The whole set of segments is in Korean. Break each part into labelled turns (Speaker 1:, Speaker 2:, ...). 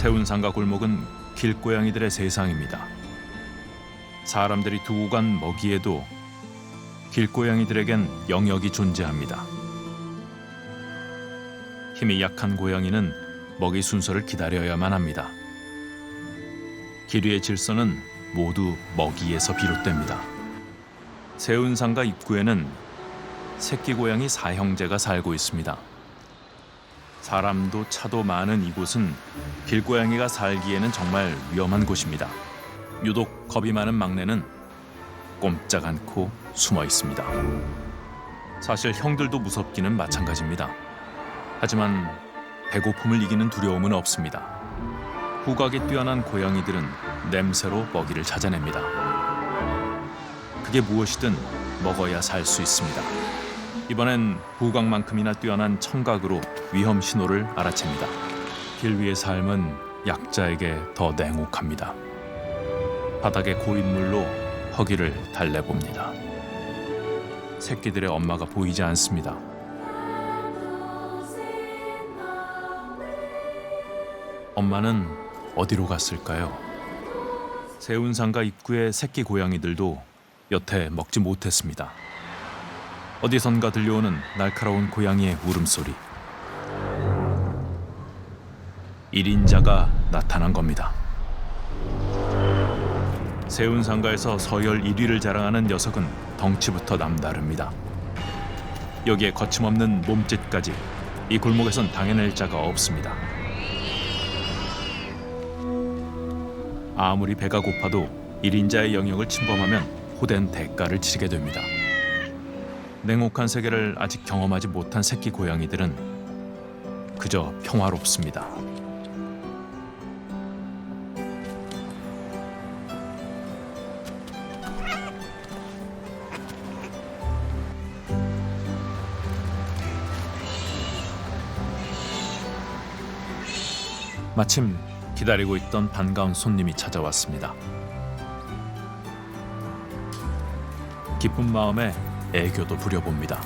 Speaker 1: 세운산과 골목은 길고양이들의 세상입니다. 사람들이 두고 간 먹이에도 길고양이들에겐 영역이 존재합니다. 힘이 약한 고양이는 먹이 순서를 기다려야만 합니다. 길 위의 질서는 모두 먹이에서 비롯됩니다. 세운산가 입구에는 새끼 고양이 사형제가 살고 있습니다. 사람도 차도 많은 이곳은 길고양이가 살기에는 정말 위험한 곳입니다. 유독 겁이 많은 막내는 꼼짝 않고 숨어 있습니다. 사실 형들도 무섭기는 마찬가지입니다. 하지만 배고픔을 이기는 두려움은 없습니다. 후각이 뛰어난 고양이들은 냄새로 먹이를 찾아냅니다. 그게 무엇이든 먹어야 살 수 있습니다. 이번엔 후각만큼이나 뛰어난 청각으로 위험 신호를 알아챕니다. 길 위의 삶은 약자에게 더 냉혹합니다. 바닥에 고인 물로 허기를 달래봅니다. 새끼들의 엄마가 보이지 않습니다. 엄마는 어디로 갔을까요? 세운산가 입구의 새끼 고양이들도 여태 먹지 못했습니다. 어디선가 들려오는 날카로운 고양이의 울음소리. 1인자가 나타난 겁니다. 세운 상가에서 서열 1위를 자랑하는 녀석은 덩치부터 남다릅니다. 여기에 거침없는 몸짓까지 이 골목에선 당해낼 자가 없습니다. 아무리 배가 고파도 1인자의 영역을 침범하면 호된 대가를 치르게 됩니다. 냉혹한 세계를 아직 경험하지 못한 새끼 고양이들은 그저 평화롭습니다. 마침 기다리고 있던 반가운 손님이 찾아왔습니다. 기쁜 마음에 애교도 부려봅니다.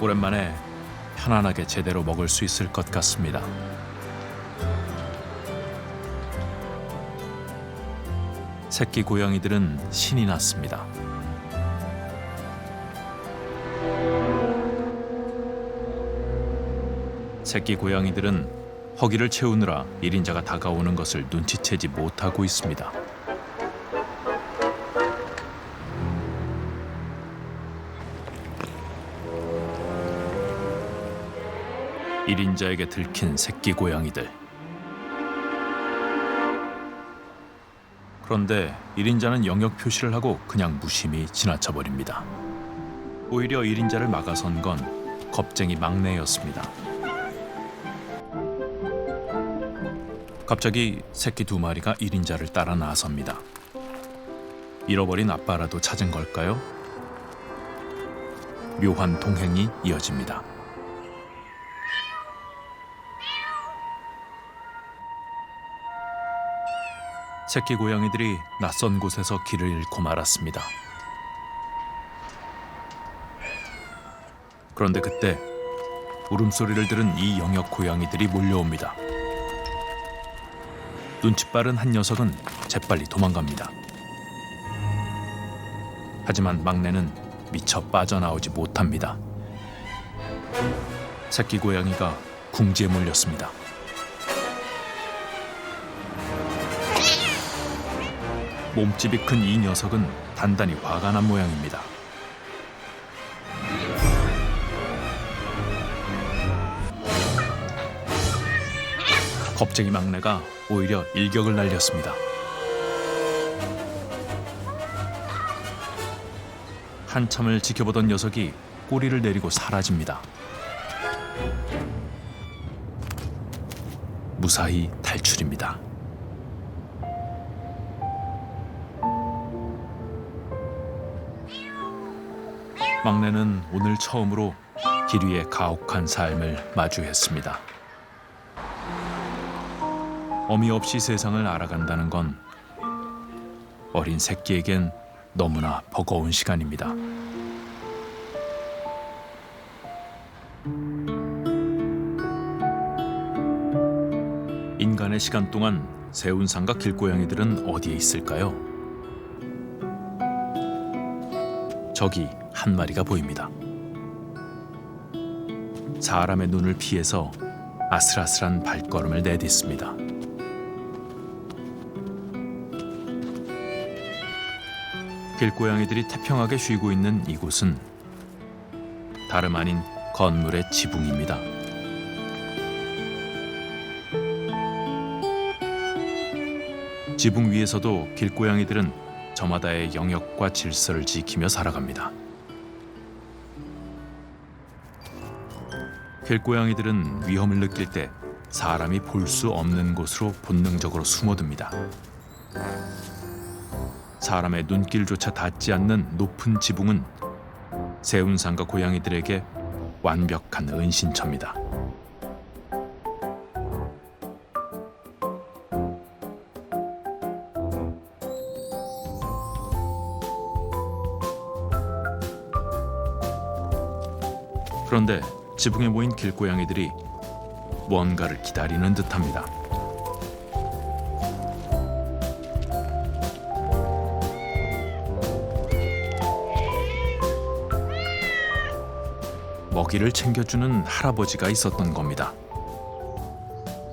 Speaker 1: 오랜만에 편안하게 제대로 먹을 수 있을 것 같습니다. 새끼 고양이들은 신이 났습니다. 새끼 고양이들은 허기를 채우느라 1인자가 다가오는 것을 눈치채지 못하고 있습니다. 일인자에게 들킨 새끼 고양이들. 그런데 1인자는 영역 표시를 하고 그냥 무심히 지나쳐 버립니다. 오히려 1인자를 막아선 건 겁쟁이 막내였습니다. 갑자기 새끼 두 마리가 1인자를 따라 나섭니다. 잃어버린 아빠라도 찾은 걸까요? 묘한 동행이 이어집니다. 새끼 고양이들이 낯선 곳에서 길을 잃고 말았습니다. 그런데 그때 울음소리를 들은 이 영역 고양이들이 몰려옵니다. 눈치 빠른 한 녀석은 재빨리 도망갑니다. 하지만 막내는 미처 빠져나오지 못합니다. 새끼 고양이가 궁지에 몰렸습니다. 몸집이 큰 이 녀석은 단단히 화가 난 모양입니다. 겁쟁이 막내가 오히려 일격을 날렸습니다. 한참을 지켜보던 녀석이 꼬리를 내리고 사라집니다. 무사히 탈출입니다. 막내는 오늘 처음으로 길 위의 가혹한 삶을 마주했습니다. 어미 없이 세상을 알아간다는 건 어린 새끼에겐 너무나 버거운 시간입니다. 인간의 시간 동안 세운상과 길고양이들은 어디에 있을까요? 저기 한 마리가 보입니다. 사람의 눈을 피해서 아슬아슬한 발걸음을 내딛습니다. 길고양이들이 태평하게 쉬고 있는 이곳은 다름 아닌 건물의 지붕입니다. 지붕 위에서도 길고양이들은 저마다의 영역과 질서를 지키며 살아갑니다. 길고양이들은 위험을 느낄 때 사람이 볼 수 없는 곳으로 본능적으로 숨어듭니다. 사람의 눈길조차 닿지 않는 높은 지붕은 세운상과 고양이들에게 완벽한 은신처입니다. 그런데 지붕에 모인 길고양이들이 뭔가를 기다리는 듯합니다. 먹이를 챙겨주는 할아버지가 있었던 겁니다.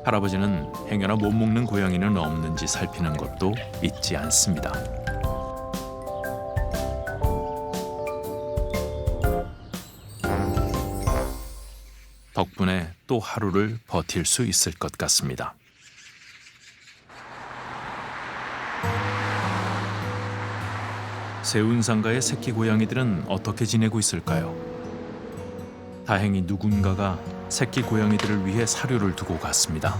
Speaker 1: 할아버지는 행여나 못 먹는 고양이는 없는지 살피는 것도 잊지 않습니다. 덕분에 또 하루를 버틸 수 있을 것 같습니다. 세운상가의 새끼 고양이들은 어떻게 지내고 있을까요? 다행히 누군가가 새끼 고양이들을 위해 사료를 두고 갔습니다.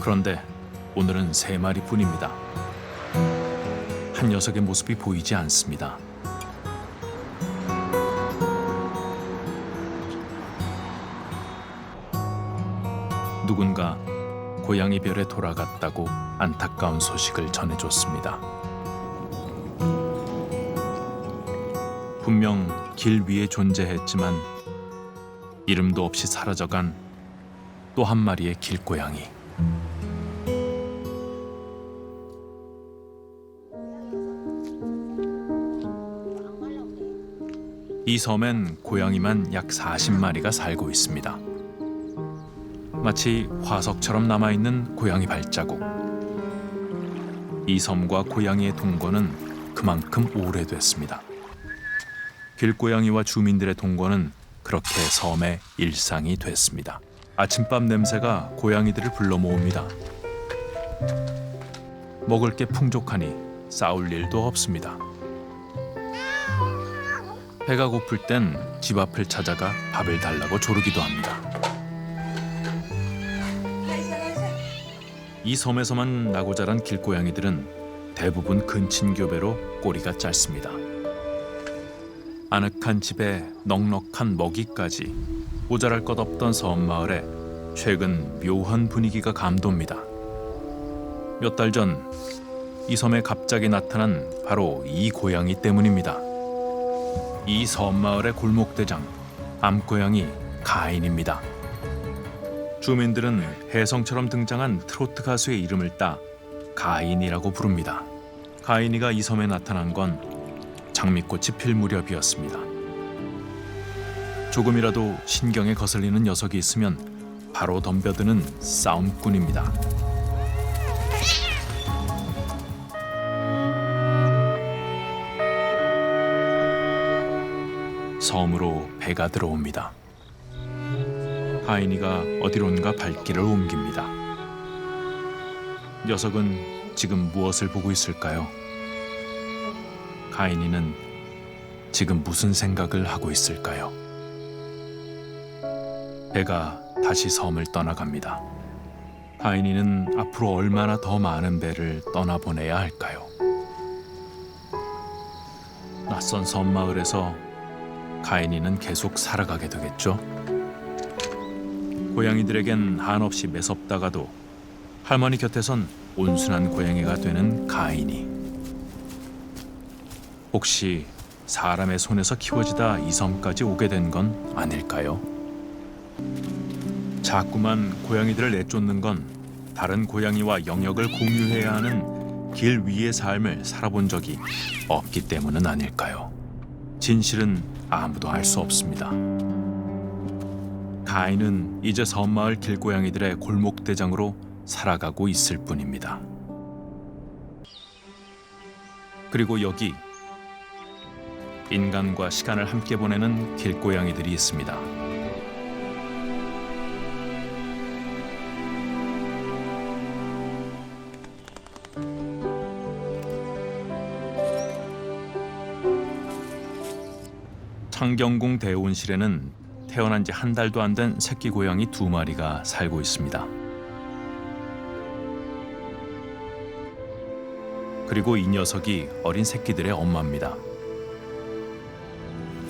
Speaker 1: 그런데 오늘은 세 마리뿐입니다. 한 녀석의 모습이 보이지 않습니다. 누군가 고양이 별에 돌아갔다고 안타까운 소식을 전해줬습니다. 분명 길 위에 존재했지만 이름도 없이 사라져간 또 한 마리의 길고양이. 이 섬엔 고양이만 약 40마리가 살고 있습니다. 마치 화석처럼 남아있는 고양이 발자국. 이 섬과 고양이의 동거는 그만큼 오래됐습니다. 길고양이와 주민들의 동거는 그렇게 섬의 일상이 됐습니다. 아침밥 냄새가 고양이들을 불러 모읍니다. 먹을 게 풍족하니 싸울 일도 없습니다. 배가 고플 땐 집 앞을 찾아가 밥을 달라고 조르기도 합니다. 이 섬에서만 나고 자란 길고양이들은 대부분 근친교배로 꼬리가 짧습니다. 아늑한 집에 넉넉한 먹이까지 모자랄 것 없던 섬 마을에 최근 묘한 분위기가 감돕니다. 몇 달 전 이 섬에 갑자기 나타난 바로 이 고양이 때문입니다. 이 섬 마을의 골목대장 암고양이 가인입니다. 주민들은 혜성처럼 등장한 트로트 가수의 이름을 따 가인이라고 부릅니다. 가인이가 이 섬에 나타난 건 장미꽃이 필 무렵이었습니다. 조금이라도 신경에 거슬리는 녀석이 있으면 바로 덤벼드는 싸움꾼입니다. 섬으로 배가 들어옵니다. 하인이가 어디론가 발길을 옮깁니다. 녀석은 지금 무엇을 보고 있을까요? 가인이는 지금 무슨 생각을 하고 있을까요? 배가 다시 섬을 떠나갑니다. 가인이는 앞으로 얼마나 더 많은 배를 떠나보내야 할까요? 낯선 섬 마을에서 가인이는 계속 살아가게 되겠죠. 고양이들에겐 한없이 매섭다가도 할머니 곁에선 온순한 고양이가 되는 가인이 혹시 사람의 손에서 키워지다 이 섬까지 오게 된 건 아닐까요? 자꾸만 고양이들을 내쫓는 건 다른 고양이와 영역을 공유해야 하는 길 위의 삶을 살아본 적이 없기 때문은 아닐까요? 진실은 아무도 알 수 없습니다. 가인은 이제 섬마을 길고양이들의 골목 대장으로 살아가고 있을 뿐입니다. 그리고 여기 인간과 시간을 함께 보내는 길고양이들이 있습니다. 창경궁 대온실에는 태어난 지 한 달도 안 된 새끼 고양이 두 마리가 살고 있습니다. 그리고 이 녀석이 어린 새끼들의 엄마입니다.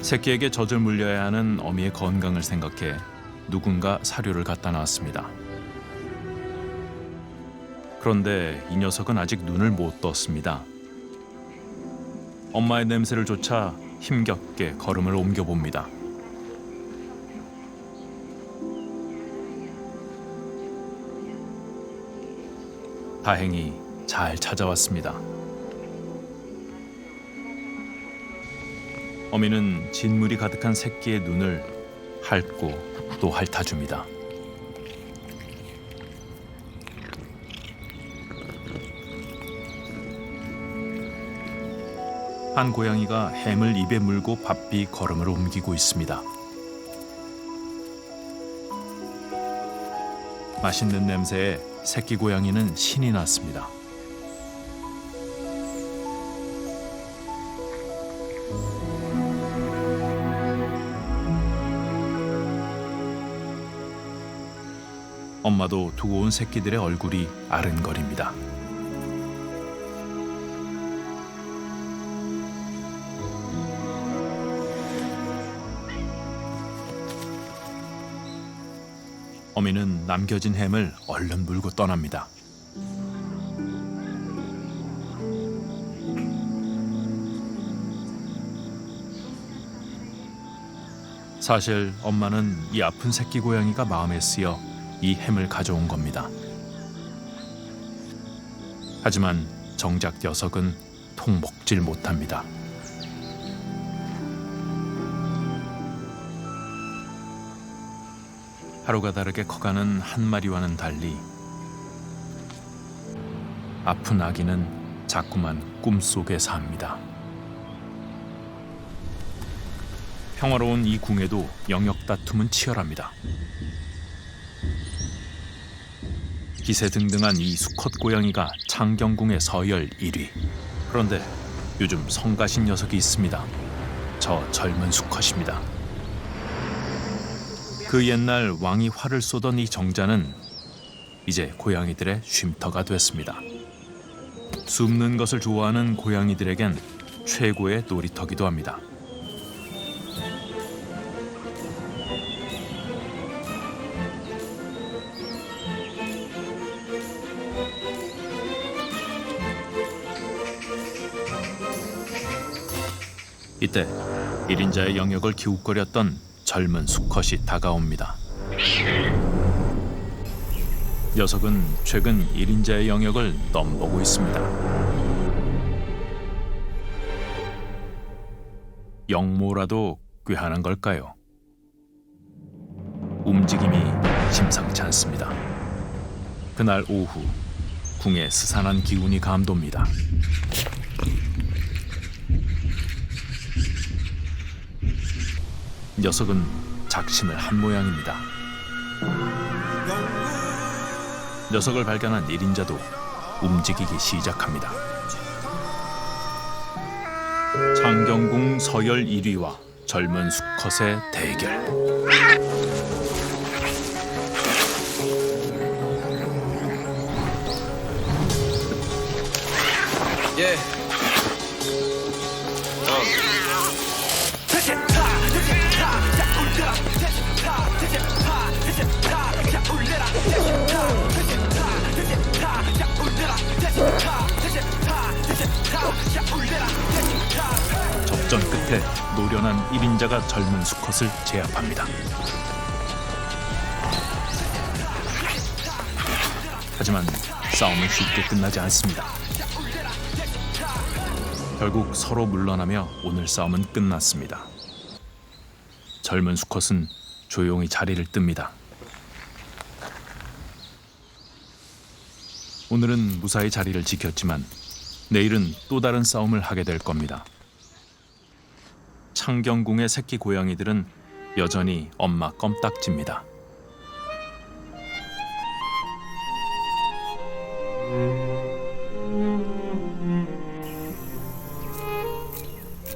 Speaker 1: 새끼에게 젖을 물려야 하는 어미의 건강을 생각해 누군가 사료를 갖다 놨습니다. 그런데 이 녀석은 아직 눈을 못 떴습니다. 엄마의 냄새를 쫓아 힘겹게 걸음을 옮겨 봅니다. 다행히 잘 찾아왔습니다. 어미는 진물이 가득한 새끼의 눈을 핥고 또 핥아줍니다. 한 고양이가 햄을 입에 물고 바삐 걸음을 옮기고 있습니다. 맛있는 냄새에 새끼 고양이는 신이 났습니다. 엄마도 두고 온 새끼들의 얼굴이 아른거립니다. 어미는 남겨진 햄을 얼른 물고 떠납니다. 사실 엄마는 이 아픈 새끼 고양이가 마음에 쓰여 이 햄을 가져온 겁니다. 하지만 정작 녀석은 통 먹질 못합니다. 하루가 다르게 커가는 한 마리와는 달리 아픈 아기는 자꾸만 꿈속에 삽니다. 평화로운 이 궁에도 영역 다툼은 치열합니다. 기세등등한 이 수컷 고양이가 창경궁의 서열 1위. 그런데 요즘 성가신 녀석이 있습니다. 저 젊은 수컷입니다. 그 옛날 왕이 활을 쏘던 이 정자는 이제 고양이들의 쉼터가 됐습니다. 숨는 것을 좋아하는 고양이들에겐 최고의 놀이터기도 합니다. 이때 1인자의 영역을 기웃거렸던 젊은 수컷이 다가옵니다. 녀석은 최근 1인자의 영역을 넘보고 있습니다. 영모라도 꾀하는 걸까요? 움직임이 심상치 않습니다. 그날 오후 궁에 스산한 기운이 감돕니다. 녀석은 작심을 한 모양입니다. 녀석을 발견한 1인자도 움직이기 시작합니다. 창경궁 서열 1위와 젊은 수컷의 대결.
Speaker 2: 예.
Speaker 1: 끝에 노련한 1인자가 젊은 수컷을 제압합니다. 하지만 싸움은 쉽게 끝나지 않습니다. 결국 서로 물러나며 오늘 싸움은 끝났습니다. 젊은 수컷은 조용히 자리를 뜹니다. 오늘은 무사히 자리를 지켰지만 내일은 또 다른 싸움을 하게 될 겁니다. 창경궁의 새끼 고양이들은 여전히 엄마 껌딱지입니다.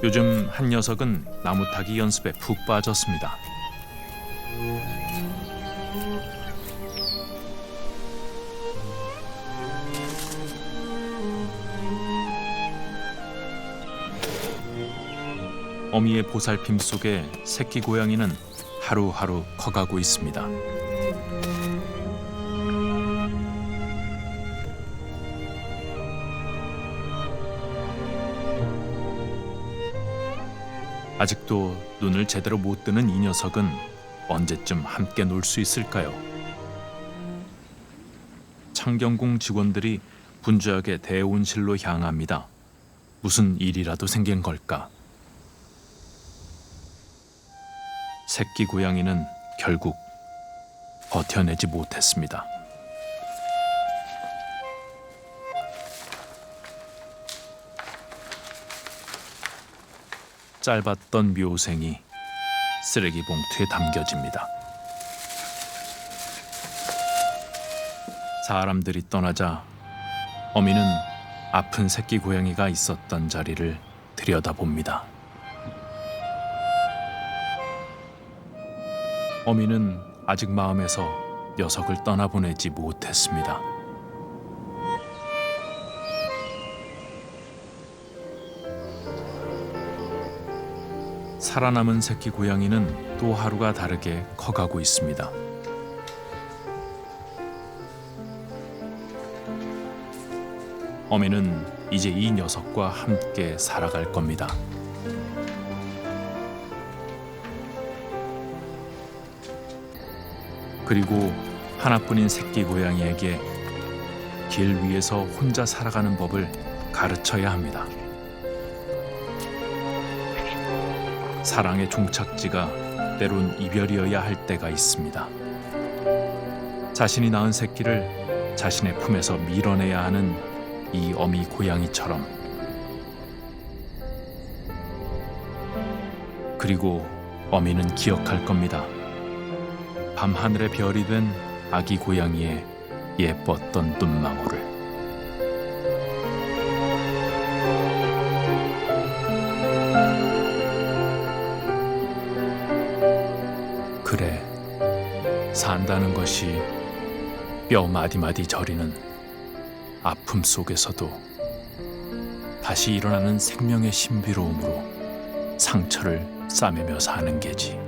Speaker 1: 요즘 한 녀석은 나무 타기 연습에 푹 빠졌습니다. 어미의 보살핌 속에 새끼 고양이는 하루하루 커가고 있습니다. 아직도 눈을 제대로 못 뜨는 이 녀석은 언제쯤 함께 놀 수 있을까요? 창경궁 직원들이 분주하게 대온실로 향합니다. 무슨 일이라도 생긴 걸까? 새끼 고양이는 결국 버텨내지 못했습니다. 짧았던 묘생이 쓰레기 봉투에 담겨집니다. 사람들이 떠나자 어미는 아픈 새끼 고양이가 있었던 자리를 들여다봅니다. 어미는 아직 마음에서 녀석을 떠나보내지 못했습니다. 살아남은 새끼 고양이는 또 하루가 다르게 커가고 있습니다. 어미는 이제 이 녀석과 함께 살아갈 겁니다. 그리고 하나뿐인 새끼 고양이에게 길 위에서 혼자 살아가는 법을 가르쳐야 합니다. 사랑의 종착지가 때론 이별이어야 할 때가 있습니다. 자신이 낳은 새끼를 자신의 품에서 밀어내야 하는 이 어미 고양이처럼 그리고 어미는 기억할 겁니다. 밤하늘의 별이 된 아기 고양이의 예뻤던 눈망울을 그래 산다는 것이 뼈 마디마디 저리는 아픔 속에서도 다시 일어나는 생명의 신비로움으로 상처를 싸매며 사는 게지.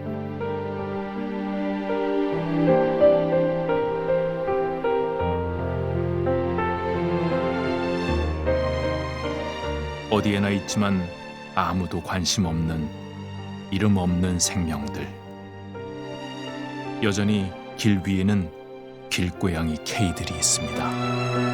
Speaker 1: 어디에나 있지만 아무도 관심 없는 이름 없는 생명들. 여전히 길 위에는 길고양이 K들이 있습니다.